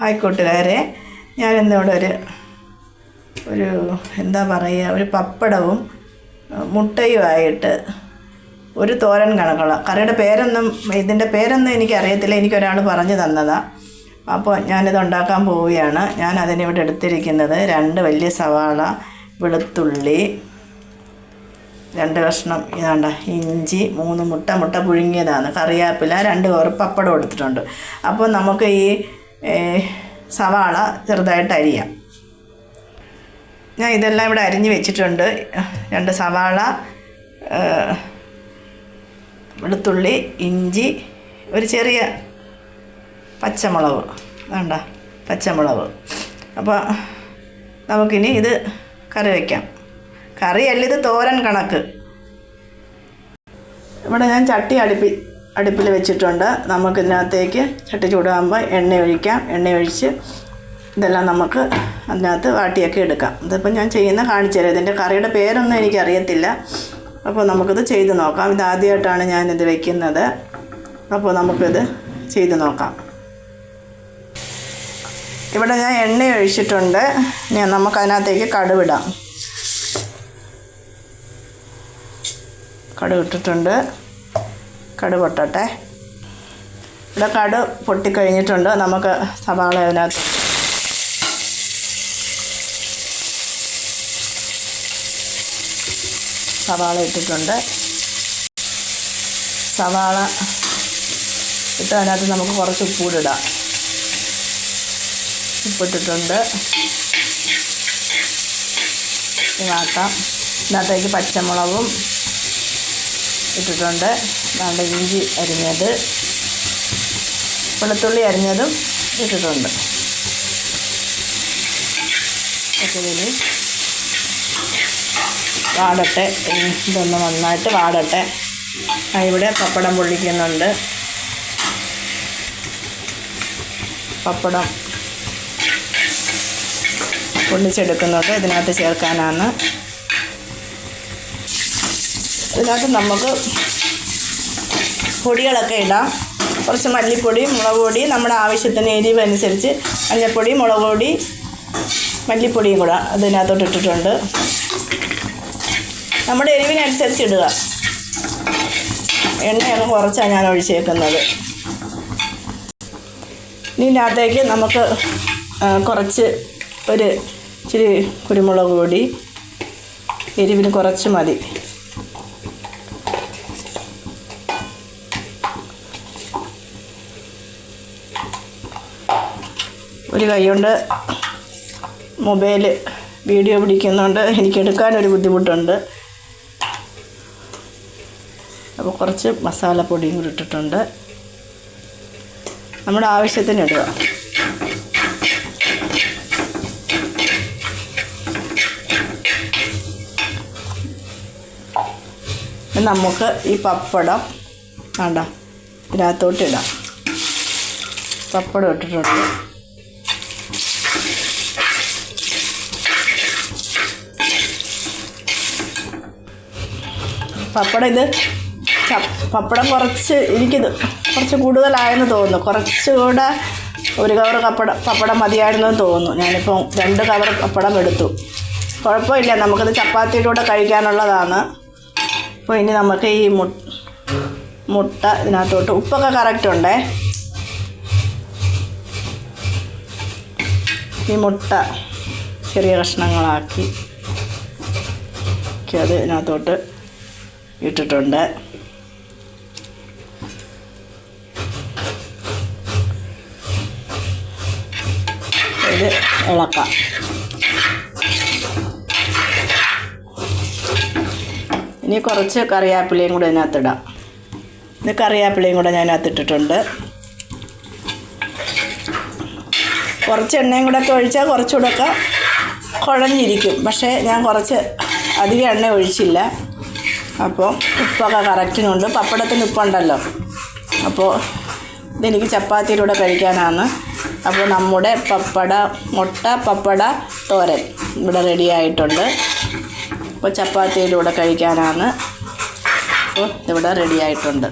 Hi കൂട്ടുകാരെ. ഞാനിന്നിവിടെ ഒരു ഒരു എന്താ പറയുക ഒരു പപ്പടവും മുട്ടയുമായിട്ട് ഒരു തോരൻ കണക്കുള്ള കറിയുടെ പേരൊന്നും ഇതിന്റെ പേരൊന്നും എനിക്കറിയത്തില്ല. എനിക്കൊരാൾ പറഞ്ഞു തന്നതാണ് അപ്പോൾ ഞാനിത് ഉണ്ടാക്കാൻ പോവുകയാണ്. ഞാൻ അതിനിവിടെ എടുത്തിരിക്കുന്നത് രണ്ട് വലിയ സവാള വെളുത്തുള്ളി രണ്ട് കഷ്ണം ഇതാണ്ട ഇഞ്ചി മൂന്ന് മുട്ട മുട്ട പുഴുങ്ങിയതാണ്. കറിവേപ്പില രണ്ട് കവർ പപ്പടം എടുത്തിട്ടുണ്ട്. അപ്പോൾ നമുക്ക് ഈ സവാള ചെറുതായിട്ട് അരിയാം. ഞാൻ ഇതെല്ലാം ഇവിടെ അരിഞ്ഞ് വെച്ചിട്ടുണ്ട്. രണ്ട് സവാള വെളുത്തുള്ളി ഇഞ്ചി ഒരു ചെറിയ പച്ചമുളക്. വേണ്ട പച്ചമുളക്. അപ്പോൾ നമുക്കിനി ഇത് കറി വയ്ക്കാം കറിയല്ല ഇത് തോരൻ കണക്ക്. ഇവിടെ ഞാൻ ചട്ടി അടുപ്പി അടുപ്പിൽ വെച്ചിട്ടുണ്ട്. നമുക്കിതിനകത്തേക്ക് ചട്ടി ചൂടാകുമ്പോൾ എണ്ണ ഒഴിക്കാം. എണ്ണ ഒഴിച്ച് ഇതെല്ലാം നമുക്ക് അതിനകത്ത് വാട്ടിയൊക്കെ എടുക്കാം. ഇതിപ്പോൾ ഞാൻ ചെയ്യുന്ന കാണിച്ചു തരാം. ഇതിന്റെ കറിയുടെ പേരൊന്നും എനിക്കറിയത്തില്ല. അപ്പോൾ നമുക്കിത് ചെയ്ത് നോക്കാം. ഇത് ആദ്യമായിട്ടാണ് ഞാനിത് വെക്കുന്നത്. അപ്പോൾ നമുക്കിത് ചെയ്ത് നോക്കാം. ഇവിടെ ഞാൻ എണ്ണ ഒഴിച്ചിട്ടുണ്ട്. ഞാൻ നമുക്കതിനകത്തേക്ക് കടുവിടാം. കടുക് കടുക് പൊട്ടട്ടെ. ഇവിടെ കടു പൊട്ടിക്കഴിഞ്ഞിട്ടുണ്ട്. നമുക്ക് സവാള അതിനകത്ത് സവാള ഇട്ടിട്ടുണ്ട്. സവാള ഇട്ട് അതിനകത്ത് നമുക്ക് കുറച്ച് ഉപ്പൂടിടാം ഉപ്പിട്ടിട്ടുണ്ട്. ഇതാക്കാം. ഇതിനകത്തേക്ക് പച്ചമുളകും ഇട്ടിട്ടുണ്ട്. നല്ല ഇഞ്ചി അരിഞ്ഞത് വെളുത്തുള്ളി അരിഞ്ഞതും ഇട്ടിട്ടുണ്ട്. ഇതിൽ വാടട്ടെ. ഇതൊന്ന് നന്നായിട്ട് വാടട്ടെ. ഇവിടെ പപ്പടം പൊള്ളിക്കുന്നുണ്ട്. പപ്പടം പൊള്ളിച്ചെടുക്കുന്നുണ്ട് ഇതിനകത്ത് ചേർക്കാനാണ്. ഇതിനകത്ത് നമുക്ക് പൊടികളൊക്കെ ഇടാം. കുറച്ച് മല്ലിപ്പൊടി മുളക് പൊടി നമ്മുടെ ആവശ്യത്തിന് എരിവ് അനുസരിച്ച് മഞ്ഞൾപ്പൊടി മുളക് പൊടി മല്ലിപ്പൊടിയും കൂടെ അതിനകത്തോട്ട് ഇട്ടിട്ടുണ്ട്. നമ്മുടെ എരിവിനനുസരിച്ച് ഇടുക. എണ്ണയൊക്കെ കുറച്ചാണ് ഞാൻ ഒഴിച്ചേക്കുന്നത്. ഇതിനകത്തേക്ക് നമുക്ക് കുറച്ച് ഒരു ഇച്ചിരി കുരുമുളക് പൊടി. എരിവിന് കുറച്ച് മതി. ഒരു കൈ മൊബൈൽ മൊബൈൽ വീഡിയോ പിടിക്കുന്നുണ്ട്. എനിക്ക് എടുക്കാനൊരു ബുദ്ധിമുട്ടുണ്ട്. അപ്പോൾ കുറച്ച് മസാലപ്പൊടിയും കൂടി ഇട്ടിട്ടുണ്ട്. നമ്മുടെ ആവശ്യത്തിന് ഇടുക. നമുക്ക് ഈ പപ്പടം വേണ്ട ഇതിനകത്തോട്ടിടാം പപ്പടം ഇട്ടിട്ടുണ്ട്. പപ്പടം ഇത് പപ്പടം കുറച്ച് എനിക്കിത് കുറച്ച് കൂടുതലായെന്ന് തോന്നുന്നു. കുറച്ചുകൂടെ ഒരു കവർ പപ്പടം പപ്പടം മതിയായിരുന്നു എന്ന് തോന്നുന്നു. ഞാനിപ്പോൾ രണ്ട് കവർ പപ്പടം എടുത്തു. കുഴപ്പമില്ല. നമുക്കത് ചപ്പാത്തിയുടെ കൂടെ കഴിക്കാനുള്ളതാണ്. അപ്പോൾ ഇനി നമുക്ക് ഈ മുട്ട ഇതിനകത്തോട്ട്. ഉപ്പൊക്കെ കറക്റ്റ് ഉണ്ടേ? ഈ മുട്ട ചെറിയ കഷ്ണങ്ങളാക്കി. അത് ഇതിനകത്തോട്ട് ഇട്ടിട്ടുണ്ട്. ഇത് ഇളക്കാം ഇനി കുറച്ച് കറിവേപ്പിലയും കൂടെ ഇതിനകത്തിടാം ഇത് കറിവേപ്പിലയും കൂടെ ഞാൻ അതിനകത്ത് ഇട്ടിട്ടുണ്ട്. കുറച്ച് എണ്ണയും കൂടെ ഒക്കെ ഒഴിച്ചാൽ കുറച്ചുകൂടെ ഒക്കെ കുഴഞ്ഞിരിക്കും. പക്ഷേ ഞാൻ കുറച്ച് അധികം എണ്ണ ഒഴിച്ചില്ല. അപ്പോൾ ഉപ്പൊക്കെ കറക്റ്റിനുണ്ട്. പപ്പടത്തിന് ഉപ്പുണ്ടല്ലോ. അപ്പോൾ ഇതെനിക്ക് ചപ്പാത്തിയിലൂടെ കഴിക്കാനാണ്. അപ്പോൾ നമ്മുടെ പപ്പട മുട്ട പപ്പട തോരൻ ഇവിടെ റെഡി ആയിട്ടുണ്ട്. അപ്പോൾ ചപ്പാത്തിയിലൂടെ കഴിക്കാനാണ്. അപ്പോൾ ഇവിടെ റെഡി ആയിട്ടുണ്ട്.